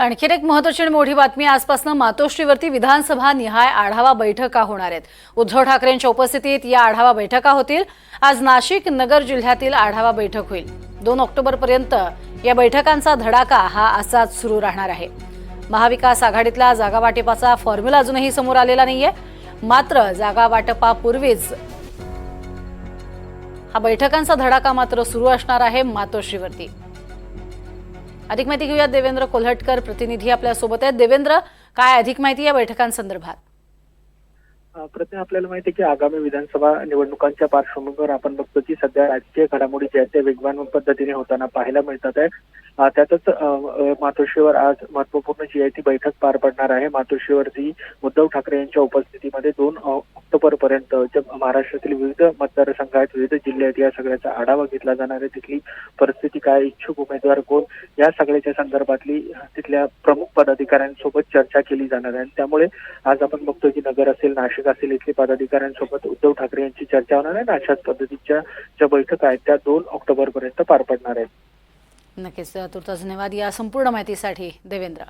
आणखीन एक महत्वाची आणि मोठी बातमी आजपासून मातोश्रीवरती विधानसभा निहाय आढावा बैठका होणार आहेत. उद्धव ठाकरेंच्या उपस्थितीत या आढावा बैठका होतील. आज नाशिक नगर जिल्ह्यातील आढावा बैठक होईल. दोन ऑक्टोबर पर्यंत या बैठकांचा धडाका हा असाच सुरू राहणार आहे. महाविकास आघाडीतला जागा वाटपाचा फॉर्म्युला अजूनही समोर आलेला नाहीये. मात्र जागा वाटपापूर्वीच हा बैठकांचा धडाका मात्र सुरू असणार आहे मातोश्रीवरती. अधिक माहिती घेऊया. देवेंद्र कोल्हटकर प्रतिनिधी आपल्यासोबत आहेत. देवेंद्र काय अधिक माहिती या बैठकांसंदर्भात? प्रथम आपल्याला माहिती आहे की आगामी विधानसभा निवडणुकांच्या पार्श्वभूमीवर आपण बघतो की सध्या राजकीय घडामोडी ज्या आहेत त्या वेगवान पद्धतीने होताना पाहायला मिळतात आहे. त्यातच मातोश्रीवर आज महत्त्वपूर्ण जी आहे ती बैठक पार पडणार आहे. मातोश्रीवरती उद्धव ठाकरे यांच्या उपस्थितीमध्ये दोन ऑक्टोबरपर्यंत ऑक्टोबर पर्यंत महाराष्ट्रातील विविध मतदारसंघात विविध जिल्ह्यात या सगळ्याचा आढावा घेतला जाणार आहे. तिथली परिस्थिती काय इच्छुक उमेदवार कोण? या सगळ्याच्या संदर्भातली तिथल्या प्रमुख पदाधिकाऱ्यांसोबत चर्चा केली जाणार आहे. आणि त्यामुळे आज आपण बघतो की नगर असेल नाशिक असेल इथले पदाधिकाऱ्यांसोबत उद्धव ठाकरे यांची चर्चा होणार आहे. आणि अशाच पद्धतीच्या ज्या बैठका आहेत त्या दोन ऑक्टोबर पर्यंत पार पडणार आहेत. नक्कीच. तुर्तास धन्यवाद या संपूर्ण माहितीसाठी. देवेंद्र.